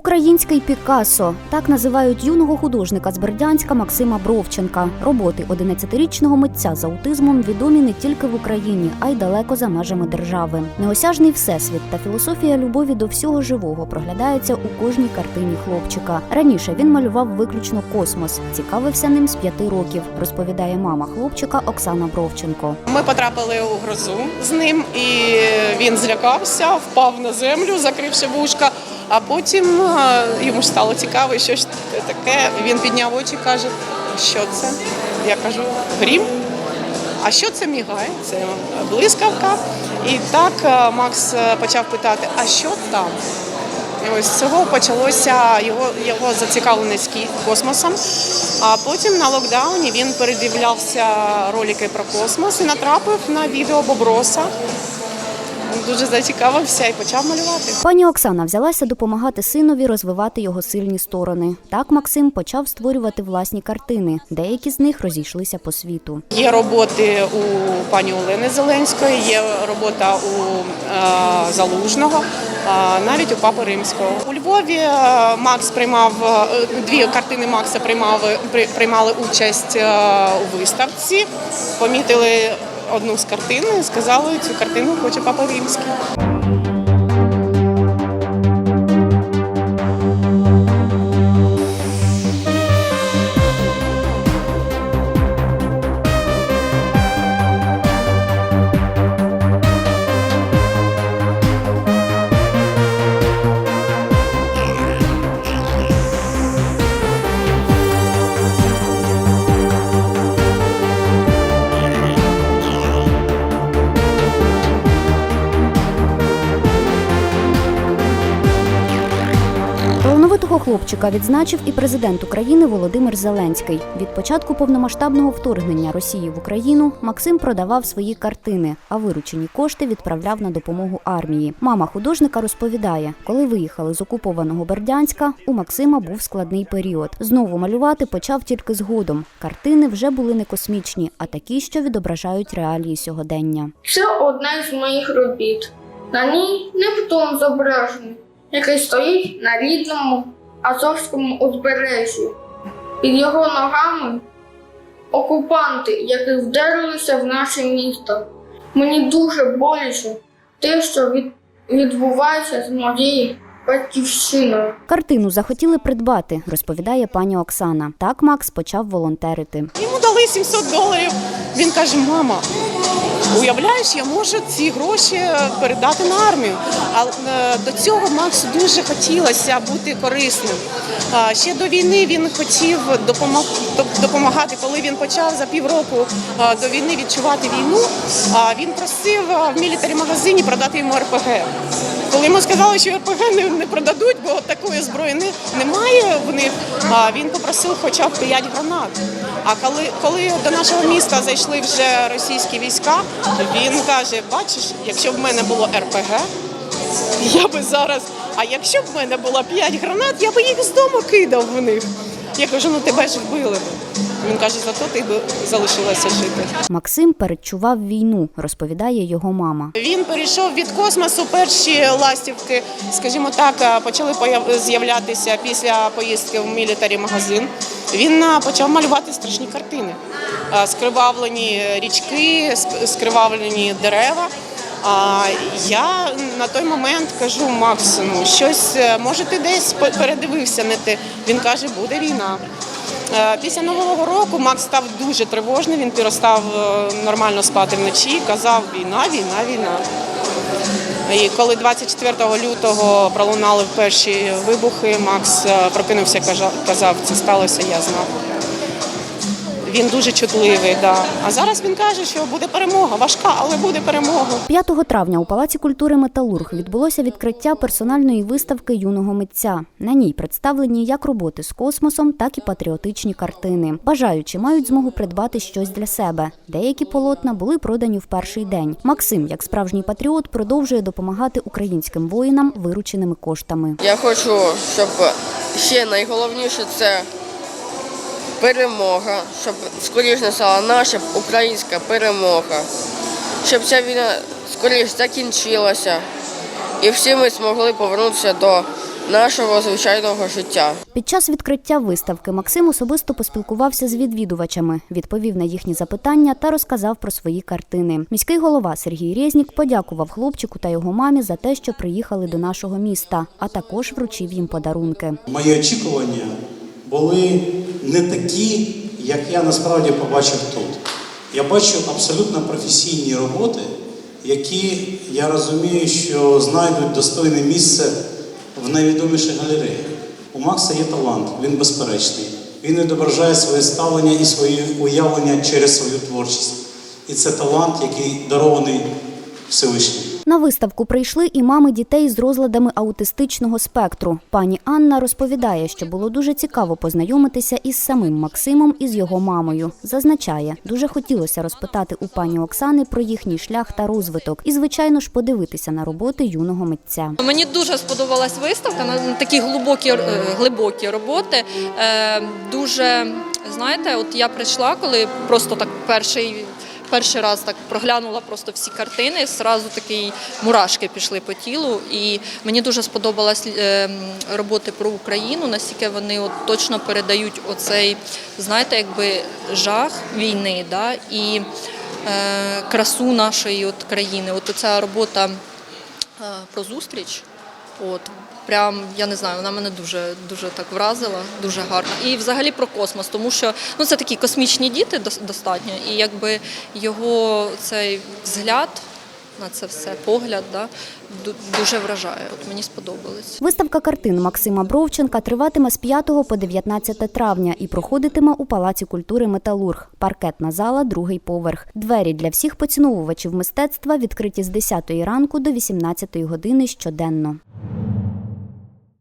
Український Пікассо так називають юного художника з Бердянська Максима Бровченка. Роботи 11-річного митця з аутизмом відомі не тільки в Україні, а й далеко за межами держави. Неосяжний всесвіт та філософія любові до всього живого проглядається у кожній картині хлопчика. Раніше він малював виключно космос, цікавився ним з п'яти років, розповідає мама хлопчика Оксана Бровченко. Ми потрапили у грозу з ним, і він злякався, впав на землю, закривши вушка. А потім йому стало цікаво, що ж таке. Він підняв очі каже, що це? Я кажу, грім. А що це мігає? Це блискавка. І так е, Макс е, почав питати, а що там? І ось з цього почалося його, його зацікавленість космосом. А потім на локдауні він передивлявся ролики про космос і натрапив на відео Боброса. Дуже зацікавився і почав малювати. Пані Оксана взялася допомагати синові розвивати його сильні сторони. Так Максим почав створювати власні картини. Деякі з них розійшлися по світу. Є роботи у пані Олени Зеленської, є робота у е, Залужного, е, навіть у Папи Римського. У Львові е, Макс приймав е, дві картини Макса приймали, при- приймали участь е, у виставці. Помітили одну з картин і сказали, цю картину хоче Папа Римський. Талановитого хлопчика відзначив і президент України Володимир Зеленський. Від початку повномасштабного вторгнення Росії в Україну Максим продавав свої картини, а виручені кошти відправляв на допомогу армії. Мама художника розповідає, коли виїхали з окупованого Бердянська, у Максима був складний період. Знову малювати почав тільки згодом. Картини вже були не космічні, а такі, що відображають реалії сьогодення. Це одна з моїх робіт. На ній Нептун зображений, який стоїть на рідному Азовському узбережжі. Під його ногами окупанти, які вдерлися в наше місто. Мені дуже боляче те, що від... відбувається з моєю батьківщиною. Картину захотіли придбати, розповідає пані Оксана. Так Макс почав волонтерити. Йому дали 700 доларів. Він каже: мама, уявляєш, я можу ці гроші передати на армію. А е, до цього Максу дуже хотілося бути корисним. Ще до війни він хотів допомагати. Коли він почав за півроку до війни відчувати війну, він просив в мілітарі магазині продати йому РПГ. Коли йому сказали, що РПГ не, продадуть, бо такої зброї немає в них, він попросив хоча б 5 гранат. А коли, коли до нашого міста зайшли вже російські війська, він каже: бачиш, якщо б в мене було РПГ, я би зараз. А якщо б в мене було 5 гранат, я би їх з дому кидав в них. Я кажу, ну тебе ж вбили би. Він каже, зато ти б залишилася жити. Максим передчував війну, розповідає його мама. Він перейшов від космосу. Перші ластівки, скажімо так, е, почали з'являтися після поїздки в мілітарі магазин. Він е, почав малювати страшні картини. Е, Скривавлені річки, скривавлені дерева. А я на той момент кажу Макс, ну щось е, може ти десь передивився не те. Він каже, буде війна. Е, Після нового року Макс став дуже тривожним. Він перестав е, нормально спати вночі. Казав війна, війна, війна. І коли 24 лютого пролунали перші вибухи, Макс е, прокинувся, казав, це сталося, я знав. Він дуже чутливий, да. А зараз він каже, що буде перемога. Важка, але буде перемога. 5 травня у Палаці культури Металург відбулося відкриття персональної виставки юного митця. На ній представлені як роботи з космосом, так і патріотичні картини. Бажаючі мають змогу придбати щось для себе. Деякі полотна були продані в перший день. Максим, як справжній патріот, продовжує допомагати українським воїнам вирученими коштами. Я хочу, щоб ще найголовніше це перемога, щоб скоріш настала наша українська перемога, щоб ця війна скоріш закінчилася і всі ми змогли повернутися до нашого звичайного життя. Під час відкриття виставки Максим особисто поспілкувався з відвідувачами, відповів на їхні запитання та розказав про свої картини. Міський голова Сергій Резнік подякував хлопчику та його мамі за те, що приїхали до нашого міста, а також вручив їм подарунки. Мої очікування були не такі, як я насправді побачив тут. Я бачу абсолютно професійні роботи, які я розумію, що знайдуть достойне місце в найвідоміших галереях. У Макса є талант, він безперечний. Він відображає своє ставлення і своє уявлення через свою творчість. І це талант, який дарований Всевишнім. На виставку прийшли і мами дітей з розладами аутистичного спектру. Пані Анна розповідає, що було дуже цікаво познайомитися із самим Максимом і з його мамою. Зазначає, дуже хотілося розпитати у пані Оксани про їхній шлях та розвиток, і звичайно ж подивитися на роботи юного митця. Мені дуже сподобалась виставка на такі глибокі, е, глибокі роботи. Е, Дуже знаєте, от я прийшла, коли просто так перший. Перший раз так проглянула просто всі картини, зразу такі мурашки пішли по тілу. І мені дуже сподобалась е, роботи про Україну, наскільки вони от точно передають оцей, знаєте, якби жах війни, да, і е, красу нашої от країни. От ця робота е, про зустріч. От прям я не знаю, вона мене дуже дуже так вразила, дуже гарно. І взагалі про космос, тому що ну це такі космічні діти дос- достатньо, і якби його цей взгляд на це все, погляд, да, дуже вражає. От мені сподобалось. Виставка картин Максима Бровченка триватиме з 5 по 19 травня і проходитиме у Палаці культури Металург. Паркетна зала, другий поверх. Двері для всіх поціновувачів мистецтва відкриті з 10 ранку до 18 години щоденно.